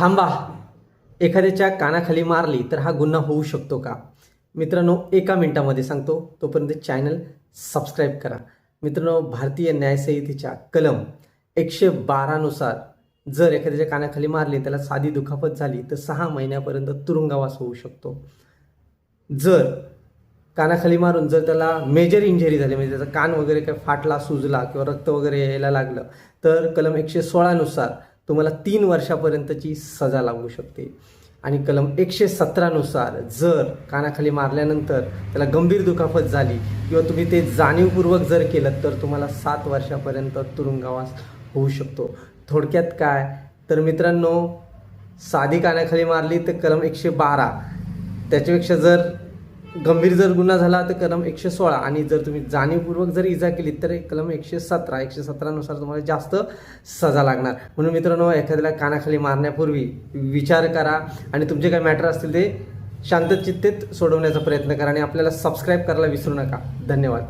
थांबा. एखाद्याच्या कानाखाली मारली तर हा गुन्हा होऊ शकतो का? मित्रांनो एका मिनिटामध्ये सांगतो. तोपर्यंत चॅनल सबस्क्राईब करा. मित्रांनो भारतीय न्यायसंहितेच्या कलम एकशे बारानुसार जर एखाद्याच्या कानाखाली मारली त्याला साधी दुखापत झाली तर सहा महिन्यापर्यंत तुरुंगवास होऊ शकतो. जर कानाखाली मारून जर त्याला मेजर इंजरी झाली म्हणजे त्याचा कान वगैरे काय फाटला सुजला किंवा रक्त वगैरे यायला लागलं तर कलम एकशे सोळानुसार तुम्हाला तीन वर्षापर्यंतची सजा लागू शकते. आणि कलम एकशे सतरानुसार जर कानाखाली मारल्यानंतर त्याला गंभीर दुखापत झाली किंवा तुम्ही ते जाणीवपूर्वक जर केलं तर तुम्हाला सात वर्षापर्यंत तुरुंगवास होऊ शकतो. थोडक्यात काय? तर मित्रांनो साधी कानाखाली मारली तर कलम एकशे बारा. त्याच्यापेक्षा जर गंभीर जर गुन्हा झाला तर कलम एकशे सोळा. आणि जर तुम्ही जाणीवपूर्वक जर इजा केली तर कलम एकशे सतरा. एकशे सतरानुसार तुम्हाला जास्त सजा लागणार. म्हणून मित्रांनो एखाद्याला कानाखाली मारण्यापूर्वी विचार करा आणि तुमचे काय मॅटर असतील ते शांतचित्तेत सोडवण्याचा प्रयत्न करा आणि आपल्याला सबस्क्राईब करायला विसरू नका. धन्यवाद.